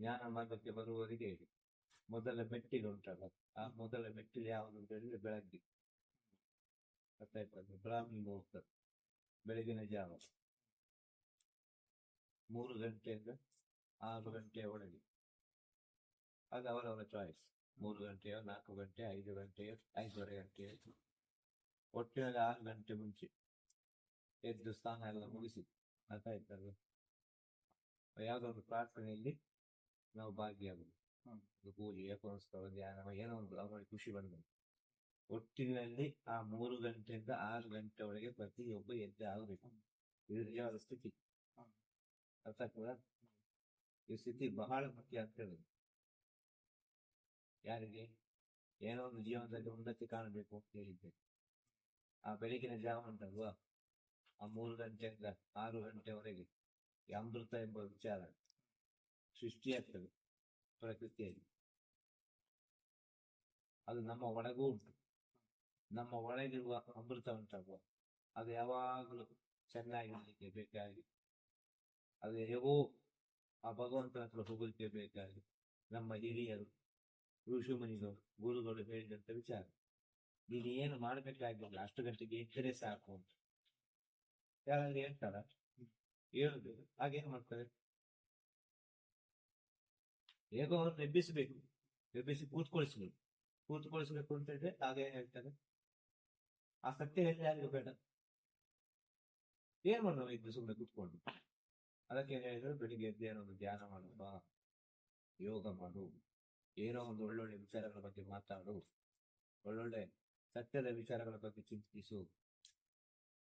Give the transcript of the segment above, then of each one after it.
ಜ್ಞಾನ ಮಾರ್ಗಕ್ಕೆ ಬರುವವರಿಗೆ ಮೊದಲ ಮೆಟ್ಟಿಲು ಉಂಟಲ್ಲ, ಆ ಮೊದಲ ಮೆಟ್ಟಿಲು ಯಾವುದು ಅಂತ ಹೇಳಿದ್ರೆ ಬೆಳಗ್ಗೆ. ಗೊತ್ತಾಯ್ತದೆ ಬ್ರಾಹ್ಮಿ ಮುಹೂರ್ತ, ಬೆಳಗಿನ ಜಾವ. ಮೂರು ಗಂಟೆಯಿಂದ ಆರು ಗಂಟೆಯ ಒಳಗೆ. ಅದು ಅವರವರ ಚಾಯ್ಸ್ ಮೂರು ಗಂಟೆಯ, ನಾಲ್ಕು ಗಂಟೆ ಐದು ಗಂಟೆಯ, ಐದೂವರೆ ಗಂಟೆಯ. ಒಟ್ಟಿನಲ್ಲಿ ಆರು ಗಂಟೆ ಮುಂಚೆ ಎದ್ದು ಸ್ನಾನ ಎಲ್ಲ ಮುಗಿಸಿ. ಅರ್ಥಾಯ್ತಲ್ಲ ಯಾವುದೋ ಒಂದು ಪ್ರಾರ್ಥನೆಯಲ್ಲಿ ನಾವು ಭಾಗಿಯಾಗುದು ಪೂಜೆ ಏಕೋತ್ಸವ ಧ್ಯಾನ ಏನೋ ಒಂದು ಅವರಿಗೆ ಖುಷಿ ಬಂದದ್ದು. ಒಟ್ಟಿನಲ್ಲಿ ಆ ಮೂರು ಗಂಟೆಯಿಂದ ಆರು ಗಂಟೆ ಒಳಗೆ ಪ್ರತಿಯೊಬ್ಬ ಎದ್ದು ಆಗಬೇಕು. ಇದು ನಿಜವಾದ ಸ್ಥಿತಿ. ಅರ್ಥ ಆಗ್ತದ? ಈ ಸ್ಥಿತಿ ಬಹಳ ಮುಖ್ಯ ಅಂತ ಹೇಳುದು. ಯಾರಿಗೆ? ಏನೋ ಒಂದು ಜೀವನದಲ್ಲಿ ಉನ್ನತಿ ಕಾಣಬೇಕು ಅಂತ ಹೇಳಿದ್ದೆ. ಆ ಬೆಳಗಿನ ಜಾವ ಉಂಟಲ್ವಾ? ಆ ಮೂರು ಗಂಟೆಯಿಂದ ಆರು ಗಂಟೆವರೆಗೆ ಈ ಅಮೃತ ಎಂಬ ವಿಚಾರ. ಸೃಷ್ಟಿಯಾಗ್ತದೆ ಪ್ರಕೃತಿಯಲ್ಲಿ ಅದು ನಮ್ಮ ಒಳಗೂ ಉಂಟು ನಮ್ಮ ಒಳಗಿರುವ ಅಮೃತ ಉಂಟಾಗುವ ಅದು ಯಾವಾಗಲೂ ಚೆನ್ನಾಗಿರ್ಲಿಕ್ಕೆ ಬೇಕಾಗಿ ಅದು ಹೇಗೋ ಆ ಭಗವಂತನ ಹತ್ರ ಹೋಗಲಿಕ್ಕೆ ಬೇಕಾಗಿ ನಮ್ಮ ಹಿರಿಯರು ಋಷಿಮುನಿಗಳು ಗುರುಗಳು ಹೇಳಿದಂತ ವಿಚಾರ ನೀನು ಏನು ಮಾಡಬೇಕಾಗಿಲ್ಲ ಅಷ್ಟು ಗಂಟೆಗೆ ಎದ್ದರೆ ಸಾಕು ಅಂತ ಯಾರಾದ್ರೂ ಹೇಳ್ತಾರ ಹೇಳುದು ಹಾಗೇನ್ ಮಾಡ್ತಾರೆ ಹೇಗೋ ಅವ್ರನ್ನ ಎಬ್ಬಿಸಬೇಕು. ಎಬ್ಬಿಸಿ ಕೂತ್ಕೊಳಿಸ್ಬೇಕು ಕೂತ್ಕೊಳಿಸ್ಬೇಕು ಅಂತ ಹೇಳಿದ್ರೆ ಹಾಗೆ ಹೇಳ್ತಾರೆ. ಆ ಸತ್ಯ ಹೇಳಿ ಯಾರಿಗೂ ಬೇಡ. ಏನ್ ಮಾಡೋಣ ಇದ್ದು ಸುಮ್ಮನೆ ಕೂತ್ಕೊಂಡು? ಅದಕ್ಕೆ ಹೇಳಿದ್ರು ಬೆಳಿಗ್ಗೆ ಎದ್ದು ಏನೋ ಒಂದು ಧ್ಯಾನ ಮಾಡುವ, ಯೋಗ ಮಾಡು, ಏನೋ ಒಂದು ಒಳ್ಳೊಳ್ಳೆ ವಿಚಾರಗಳ ಬಗ್ಗೆ ಮಾತಾಡು, ಒಳ್ಳೊಳ್ಳೆ ಸತ್ಯದ ವಿಚಾರಗಳ ಬಗ್ಗೆ ಚಿಂತಿಸು.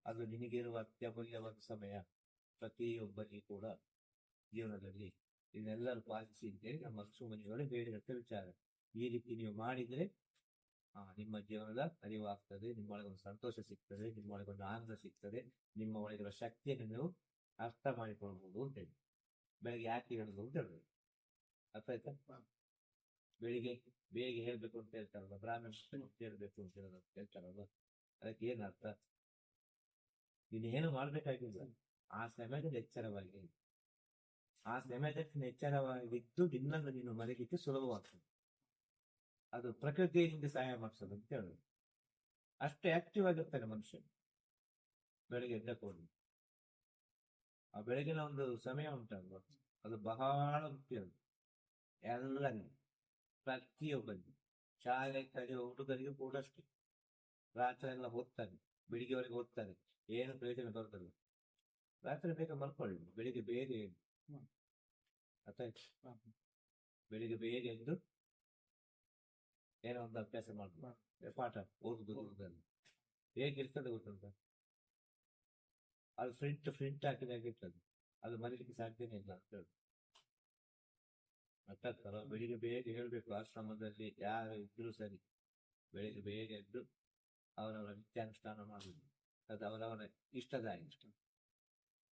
ಅದು ನಿನಗಿರುವ ಅತ್ಯಮೂಲ್ಯವಾದ ಸಮಯ. ಪ್ರತಿಯೊಬ್ಬರಿಗೂ ಕೂಡ ಜೀವನದಲ್ಲಿ ಪಾಲಿಸಿ ಅಂತೇಳಿ ನಮ್ಮ ಸುಮನಿಗಳು ಹೇಳಿದಂತ ವಿಚಾರ. ಈ ರೀತಿ ನೀವು ಮಾಡಿದ್ರೆ ನಿಮ್ಮ ಜೀವನದ ಅರಿವಾಗ್ತದೆ ನಿಮ್ಮೊಳಗೆ ಒಂದು ಸಂತೋಷ ಸಿಗ್ತದೆ ನಿಮ್ಮೊಳಗೆ ಒಂದು ಆನಂದ ಸಿಗ್ತದೆ, ನಿಮ್ಮ ಒಳಗಿರುವ ಶಕ್ತಿಯನ್ನು ನೀವು ಅರ್ಥ ಮಾಡಿಕೊಳ್ಬಹುದು ಅಂತ ಹೇಳಿ ಬೆಳಗ್ಗೆ ಯಾಕೆ ಹೇಳುದು ಅಂತ ಹೇಳುದು ಅರ್ಥ ಆಯ್ತಾ? ಬೆಳಿಗ್ಗೆ ಬೇಗ ಹೇಳ್ಬೇಕು ಅಂತ ಹೇಳ್ತಾರಲ್ಲ ಬ್ರಾಹ್ಮಣ ಹೇಳ್ಬೇಕು ಅಂತ ಹೇಳೋದು ಹೇಳ್ತಾರಲ್ಲ ಅದಕ್ಕೆ ಏನ್ ಅರ್ಥ? ನೀನು ಏನು ಮಾಡ್ಬೇಕಾಗಿಲ್ಲ. ಆ ಸಮಯದಲ್ಲಿ ಎಚ್ಚರವಾಗಿ ಆ ಸಮಯದಲ್ಲಿ ಎಚ್ಚರವಾಗಿದ್ದು ನಿನ್ನನ್ನು ನೀನು ಮರೆಯಲಿಕ್ಕೆ ಸುಲಭವಾಗ್ತದೆ. ಅದು ಪ್ರಕೃತಿಯಿಂದ ಸಹಾಯ ಮಾಡಿಸೋದು ಅಂತ ಹೇಳುದು. ಅಷ್ಟು ಆಕ್ಟಿವ್ ಆಗಿರ್ತಾನೆ ಮನುಷ್ಯ. ಬೆಳಿಗ್ಗೆ ಎದ್ದ ಕೂಡಲೇ. ಆ ಬೆಳಗಿನ ಒಂದು ಸಮಯ ಉಂಟಲ್ವ? ಅದು ಬಹಳ ಮುಖ್ಯ ಅದು. ಪ್ರತಿಯೊಬ್ಬರಿಗೂ, ಶಾಲೆ ಕಲಿಯುವ ಹುಡುಗರಿಗೂ ಕೂಡ ಅಷ್ಟೇ. ರಾತ್ರಿ ಎಲ್ಲ ಓದ್ತಾರೆ, ಬೆಳಿಗ್ಗೆವರೆಗೆ ಓದ್ತಾರೆ. ಏನು ಪ್ರಯೋಜನ ಬರ್ತದೆ ರಾತ್ರಿ ಬೇಗ ಮಲ್ಕೊಳ್ಳಿ, ಬೆಳಿಗ್ಗೆ ಬೇರೆ ಹ್ಮ್. ಅರ್ಥಾಯ್ತು ಬೆಳಿಗ್ಗೆ ಬೇಗ ಎದ್ದು ಏನೋ ಒಂದು ಅಭ್ಯಾಸ ಮಾಡ್ಬೋದು ಪಾಠ ಓದುದು ಓದುದನ್ನು ಹೇಗಿರ್ತದೆ ಗೊತ್ತುಂಟ? ಅದು ಫ್ರಿಂಟ್ ಹಾಕಿದಾಗ ಇರ್ತದೆ. ಅದು ಮರೀಲಿಕ್ಕೆ ಸಾಧ್ಯನೇ ಇಲ್ಲ ಅಂತ ಹೇಳಿ. ಅರ್ಥಾಗ್ತಲ್ಲ ಬೆಳಿಗ್ಗೆ ಬೇಗ ಹೇಳ್ಬೇಕು ಆಶ್ರಮದಲ್ಲಿ ಯಾರು ಇದ್ರು ಸರಿ. ಬೆಳಿಗ್ಗೆ ಬೇಗ ಎದ್ದು ಅವರವರ ನಿತ್ಯಾನುಷ್ಠಾನ ಮಾಡುದು ಅದು ಅವರವರ ಇಷ್ಟದ ಇಷ್ಟ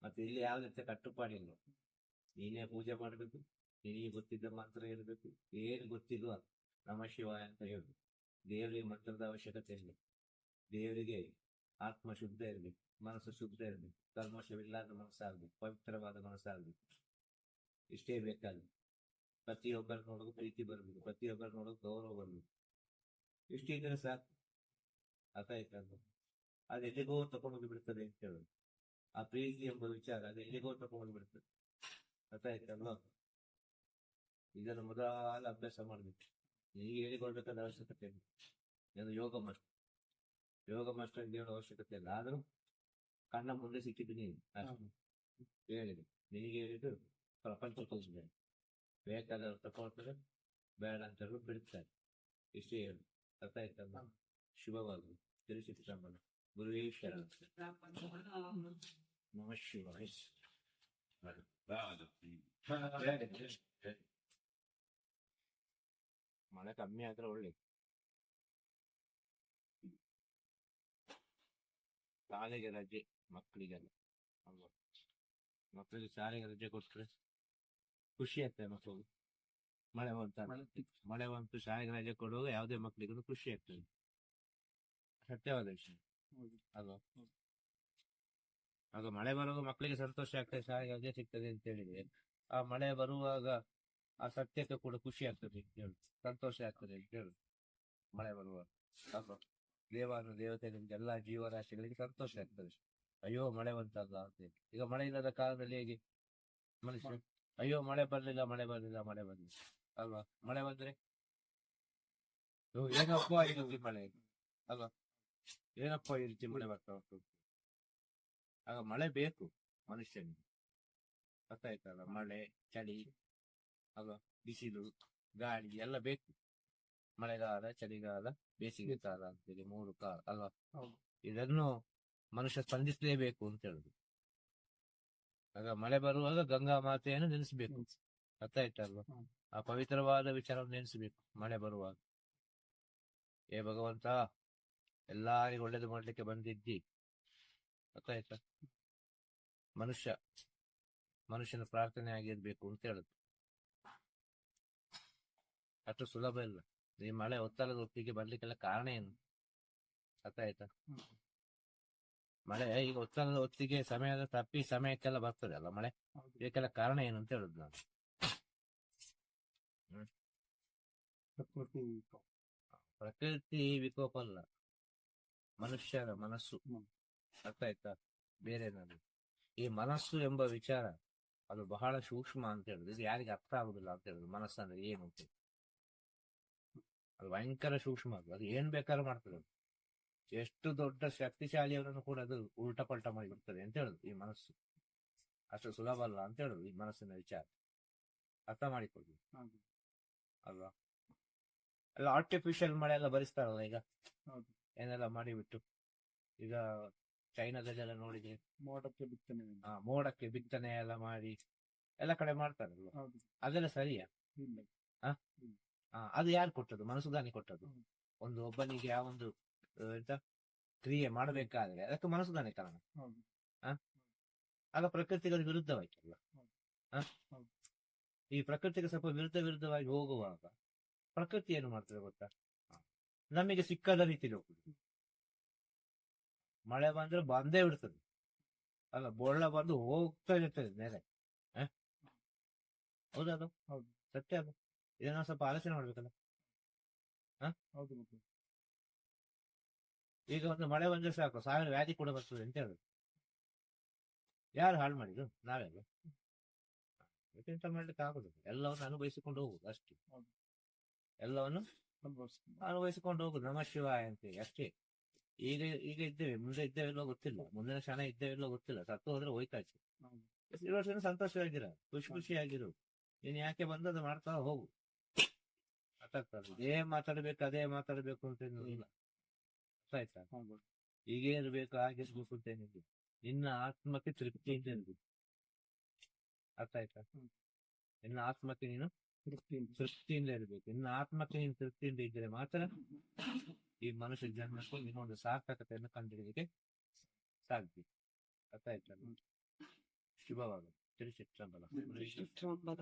ಮತ್ತೆ ಇಲ್ಲಿ ಯಾವ ರೀತಿಯ ಕಟ್ಟುಪಾಡಿಲ್ಲ. ನೀನೇ ಪೂಜೆ ಮಾಡಬೇಕು, ನಿನಗೆ ಗೊತ್ತಿದ್ದ ಮಂತ್ರ ಹೇಳಬೇಕು, ಏನು ಗೊತ್ತಿಲ್ವ? ನಮ ಶಿವಾಯ ಅಂತ ಹೇಳಿ ದೇವರಿಗೆ ಮಂತ್ರದ ಅವಶ್ಯಕತೆ ಇಲ್ಲ. ದೇವರಿಗೆ ಆತ್ಮ ಶುದ್ಧ ಇರಬೇಕು, ಮನಸ್ಸು ಶುದ್ಧ ಇರಬೇಕು, ಕಲ್ಮಶವಿಲ್ಲದ ಮನಸ್ಸಾಗಬೇಕು, ಪವಿತ್ರವಾದ ಮನಸ್ಸಾಗಬೇಕು. ಇಷ್ಟೇ ಬೇಕಾಗಿ ಪ್ರತಿಯೊಬ್ಬರು ನೋಡೋದು ಪ್ರೀತಿ ಬರಬೇಕು, ಪ್ರತಿಯೊಬ್ಬರು ನೋಡೋದು ಗೌರವ ಬರಬೇಕು. ಇಷ್ಟು ಇದ್ರೆ ಸಾಕು. ಅರ್ಥ ಆಯ್ತಲ್ಲ ಅದು ಎಲ್ಲಿಗೋ ತಗೊಂಡು ಬಿಡ್ತದೆ ಅಂತ ಹೇಳೋದು. ಆ ಪ್ರೀತಿ ಎಂಬ ವಿಚಾರ ಅದು ಎಲ್ಲಿಗೋ ತಗೊಂಡು ಬಿಡ್ತದೆ ಅರ್ಥ ಇದನ್ನು ಮೊದಲ ಅಭ್ಯಾಸ ಮಾಡಬೇಕು. ನಿನಗೆ ಹೇಳಿಕೊಳ್ಬೇಕಾದ ಅವಶ್ಯಕತೆ ಇಲ್ಲ. ಏನು ಯೋಗ ಮಾಸ್ಟರ್. ಯೋಗ ಮಾಸ್ಟರ್ ಹೇಳೋ ಅವಶ್ಯಕತೆ ಇಲ್ಲ. ಆದರೂ ಕಣ್ಣ ಮುಂದೆ ಸಿಕ್ಕಿದ್ದೀನಿ ನೀನು. ಹೇಳಿದೆ. ನಿನಗೆ ಹೇಳಿದ್ದು ಪ್ರಪಂಚ ತೋರಿಸಿದೆ ಬೇಕಾದವ್ರು ತಗೊಳ್ತಾರೆ ಬೇಡ ಅಂತ ಬಿಡ್ತಾರೆ. ಇಷ್ಟೇ ಹೇಳು. ಅರ್ಥ ಆಯ್ತಲ್ಲ ಶುಭವಾಗಲಿ. ಶ್ರಮಣ ಗುರುವೇ ಶರಣ. ನಮ ಶಿವಾಯ. ಮಳೆ ಕಮ್ಮಿ ಆದ್ರೆ ಒಳ್ಳೆ ಶಾಲೆಗೆ ರಜೆ ಮಕ್ಕಳಿಗೆಲ್ಲ ಮಕ್ಕಳಿಗೆ ಶಾಲೆಗೆ ರಜೆ ಕೊಟ್ರೆ ಖುಷಿ ಆಗ್ತದೆ ಮಕ್ಕಳು. ಮಳೆ ಬಂತ ಮಳೆ ಬಂತು ಶಾಲೆಗೆ ರಜೆ ಕೊಡುವಾಗ ಯಾವುದೇ ಮಕ್ಕಳಿಗೂ ಖುಷಿ ಆಗ್ತದೆ. ಸತ್ಯವಾದ ವಿಷಯ. ಅಲ್ವಾ ಆಗ ಮಳೆ ಬರುವಾಗ ಮಕ್ಕಳಿಗೆ ಸಂತೋಷ ಆಗ್ತದೆ ಶಾಲೆಗೆ ರಜೆ ಸಿಗ್ತದೆ ಅಂತ ಹೇಳಿದ್ರೆ, ಆ ಮಳೆ ಬರುವಾಗ ಆ ಸತ್ಯಕ್ಕೆ ಕೂಡ ಖುಷಿ ಆಗ್ತದೆ ಹೇಳು ಸಂತೋಷ ಆಗ್ತದೆ ಹೇಳು ಮಳೆ ಬರುವಾಗ. ಅಲ್ವಾ ದೇವಾನು ದೇವತೆಗಳಿಗೆ ಎಲ್ಲಾ ಜೀವರಾಶಿಗಳಿಗೆ ಸಂತೋಷ ಆಗ್ತದೆ. ಅಯ್ಯೋ ಮಳೆ ಬಂತಲ್ಲ ಅಂತ ಹೇಳಿ. ಈಗ ಮಳೆ ಇಲ್ಲದ ಕಾಲದಲ್ಲಿ ಹೇಗೆ? ಮನುಷ್ಯ, ಅಯ್ಯೋ ಮಳೆ ಬರ್ಲಿಲ್ಲ ಮಳೆ ಬರ್ಲಿಲ್ಲ ಮಳೆ ಬರ್ಲಿಲ್ಲ. ಅಲ್ವಾ? ಮಳೆ ಬಂದ್ರೆ? ಏನಪ್ಪ ಈ ಮಳೆ? ಅಲ್ವಾ? ಏನಪ್ಪ ಈ ಮಳೆ ಬರ್ತಾ ಉಂಟು ಆಗ ಮಳೆ ಬೇಕು ಮನುಷ್ಯನಿಗೆ. ಗೊತ್ತಾಯ್ತಲ್ಲ ಮಳೆ ಚಳಿ ಆಗ ಬಿಸಿಲು ಗಾಳಿ ಎಲ್ಲ ಬೇಕು. ಮಳೆಗಾಲ ಚಳಿಗಾಲ ಬೇಸಿಗೆ ಕಾಲ ಅಂತೇಳಿ ಮೂರು ಕಾಲ ಅಲ್ವಾ? ಇದನ್ನು ಮನುಷ್ಯ ಸ್ಪಂದಿಸಲೇಬೇಕು ಅಂತ ಹೇಳುದು. ಆಗ ಮಳೆ ಬರುವಾಗ ಗಂಗಾ ಮಾತೆಯನ್ನು ನೆನೆಸಬೇಕು. ಗೊತ್ತಾಯ್ತಲ್ವಾ. ಆ ಪವಿತ್ರವಾದ ವಿಚಾರವನ್ನು ನೆನೆಸಬೇಕು ಮಳೆ ಬರುವಾಗ. ಏ ಭಗವಂತ ಎಲ್ಲಾರಿಗೂ ಒಳ್ಳೇದು ಮಾಡ್ಲಿಕ್ಕೆ ಬಂದಿದ್ದಿ. ಗೊತ್ತಾಯ್ತಾ? ಮನುಷ್ಯ ಮನುಷ್ಯನ ಪ್ರಾರ್ಥನೆ ಆಗಿರ್ಬೇಕು ಅಂತ ಹೇಳುದು ಅಷ್ಟು ಸುಲಭ ಇಲ್ಲ. ಈ ಮಳೆ ಒತ್ತಡದ ಒಪ್ಪಿಗೆ ಬರ್ಲಿಕ್ಕೆಲ್ಲ ಕಾರಣ ಏನು? ಹ್ಮ್. ಮಳೆ ಈಗ ಒತ್ತಡದ ಹೊತ್ತಿಗೆ ಸಮಯದ ತಪ್ಪಿ ಸಮಯಕ್ಕೆಲ್ಲ ಬರ್ತದೆ ಅಲ್ಲ ಮಳೆ. ಇದಕ್ಕೆಲ್ಲ ಕಾರಣ ಏನು ಅಂತ ಹೇಳುದು ನಾನು. ಪ್ರಕೃತಿ ವಿಕೋಪ. ಅಲ್ಲ. ಮನುಷ್ಯರ ಮನಸ್ಸು. ಅರ್ಥ ಆಯ್ತಾ ಬೇರೆ ಏನಾದ್ರು ಈ ಮನಸ್ಸು ಎಂಬ ವಿಚಾರ ಅದು ಬಹಳ ಸೂಕ್ಷ್ಮ ಅಂತ ಹೇಳುದು ಇದು ಯಾರಿಗೆ ಅರ್ಥ ಆಗುದಿಲ್ಲ ಅಂತ ಹೇಳುದು ಮನಸ್ಸಂದ್ರೆ ಏನು ಅಂತ ಅದು ಭಯಂಕರ ಸೂಕ್ಷ್ಮ ಅದು. ಅದು ಏನ್ ಬೇಕಾದ್ರೂ ಮಾಡ್ತದೆ ಅದು. ಎಷ್ಟು ದೊಡ್ಡ ಶಕ್ತಿಶಾಲಿಯವರನ್ನು ಕೂಡ ಅದು ಉಲ್ಟ ಪಲ್ಟ ಮಾಡಿ ಬಿಡ್ತದೆ ಅಂತ ಹೇಳುದು ಈ ಮನಸ್ಸು. ಅಷ್ಟು ಸುಲಭ ಅಲ್ಲ ಅಂತ ಹೇಳುದು ಈ ಮನಸ್ಸಿನ ವಿಚಾರ. ಅರ್ಥ ಮಾಡಿಕೊಳ್ಳಿ. ಅಲ್ಲ ಅಲ್ವಾ? ಎಲ್ಲ ಆರ್ಟಿಫಿಷಿಯಲ್ ಮಳೆ ಎಲ್ಲ ಬರಿಸ್ತಾರಲ್ಲ ಈಗ. ಏನೆಲ್ಲ ಮಾಡಿಬಿಟ್ಟು? ಈಗ ಚೈನಾದಲ್ಲೆಲ್ಲ ನೋಡಿದ್ರೆ? ಮೋಡಕ್ಕೆ ಬಿತ್ತನೆ ಹಾ ಮೋಡಕ್ಕೆ ಬಿತ್ತನೆ ಎಲ್ಲ ಮಾಡಿ ಎಲ್ಲ ಕಡೆ ಮಾಡ್ತಾರಲ್ಲ ಹೌದು. ಅದೆಲ್ಲ ಸರಿಯಾ? ಹಾ ಆ, ಅದು ಯಾರು ಕೊಟ್ಟದ್ದು? ಮನಸುದಾನಿ ಕೊಟ್ಟದ್ದು? ಹ್ಮ್. ಒಂದು ಒಬ್ಬನಿಗೆ ಆ ಒಂದು ಆ, ಎಂತ ಕ್ರಿಯೆ ಮಾಡಬೇಕಾದ್ರೆ ಅದಕ್ಕೆ ಮನಸುದಾನೆ ಕಾರಣ. ಹೌದು. ಆಗ ಪ್ರಕೃತಿಗಳು ವಿರುದ್ಧವಾಯ್ತಲ್ಲ? ಹೌದು. ಆ? ಹೌದು. ಈ ಪ್ರಕೃತಿಗೆ ಸ್ವಲ್ಪ ವಿರುದ್ಧ ವಿರುದ್ಧವಾಗಿ ಹೋಗುವಾಗ ಪ್ರಕೃತಿ ಏನು ಮಾಡ್ತದೆ ಗೊತ್ತಾ? ನಮಗೆ ಸಿಕ್ಕದ ರೀತಿಯಲ್ಲಿ ಹೋಗುದು ಮಳೆ ಬಂದ್ರೆ ಬಂದೇ ಬಿಡ್ತದೆ. ಅಲ್ಲ ಬೊಳ್ಳ ಬಂದು ಹೋಗ್ತಾ ಇರ್ತದೆ ಮೇಲೆ ಹೌದಾ ಹೌದದು ಹೌದು. ಸತ್ಯ ಅದು? ಇದನ್ನ ಸ್ವಲ್ಪ ಆಲೋಚನೆ ಮಾಡ್ಬೇಕಲ್ಲ? ಹೌದು ಈಗ ಒಂದು ಮಳೆ ಬಂದ್ರೆ ಸಾಕು ಸಾವಿರ ವ್ಯಾಧಿ ಕೂಡ ಬರ್ತದೆ ಅಂತ ಹೇಳುದು. ಯಾರು ಹಾಳು ಮಾಡಿದ್ರು ನಾವೆಲ್ಲ ಎಂತ ಮಾಡ್ಲಿಕ್ಕೆ ಆಗುದಿಲ್ಲ. ಎಲ್ಲವನ್ನು ಅನುಭವಿಸಿಕೊಂಡು ಹೋಗುದು ಅಷ್ಟೇ. ಎಲ್ಲವನ್ನು ಅನುಭವಿಸಿಕೊಂಡು ಹೋಗುದು ನಮ ಶಿವ ಅಂತೇಳಿ ಅಷ್ಟೇ. ಈಗ ಈಗ ಇದ್ದೇವೆ ಮುಂದೆ ಇದ್ದೇವೆಲ್ಲೋ ಗೊತ್ತಿಲ್ಲ ಮುಂದಿನ ಕ್ಷಣ ಇದ್ದೇವೆಲ್ಲೋ ಗೊತ್ತಿಲ್ಲ ಸತ್ತು ಹೋದ್ರೆ ಹೋಯ್ತಾಚೆ ಹೌದು. ಈ ವರ್ಷ ಸಂತೋಷವಾಗಿರ ಖುಷಿ ಖುಷಿಯಾಗಿರು ನೀನ್ ಯಾಕೆ ಬಂದದ್ದು ಮಾಡ್ತಾ ಹೋಗು ಅರ್ಥಾಗ್ತದೆ ಇದೇ ಮಾತಾಡ್ಬೇಕು ಅದೇ ಮಾತಾಡ್ಬೇಕು ಅಂತ ಇಲ್ಲ ಅರ್ಥ ಆಯ್ತಾ ಈಗೇನಿರ್ಬೇಕು ಹೀಗೆ ಇರ್ಬೇಕು ಹಾಗೆ ಇರ್ಬೇಕು ಅಂತ ಏನಿಲ್ಲ ನಿನ್ನ ಆತ್ಮಕ್ಕೆ ತೃಪ್ತಿಯಿಂದ ಇರ್ಬೇಕು ಅರ್ಥ ಆಯ್ತಾ ನಿನ್ನ ಆತ್ಮಕ್ಕೆ ನೀನು. ತೃಪ್ತಿಯಿಂದ ಇರ್ಬೇಕು ನಿನ್ನ ಆತ್ಮಕ್ಕೆ ನೀನು ತೃಪ್ತಿಯಿಂದ ಇದ್ರೆ ಮಾತ್ರ ಈ ಮನುಷ್ಯ ಜನ್ಮಕ್ಕೆ ಇನ್ನೊಂದು ಸಾರ್ಥಕತೆಯನ್ನು ಕಂಡುಹಿಡಿಯಲಿಕ್ಕೆ ಸಾಧ್ಯ ಅರ್ಥ ಆಯ್ತಲ್ಲ ಹ್ಮ್. ಶುಭವಾಗಲಿ ತಿರುಚಿಟ್ಟಂಬಲ ಚಿತ್ರಂಬರ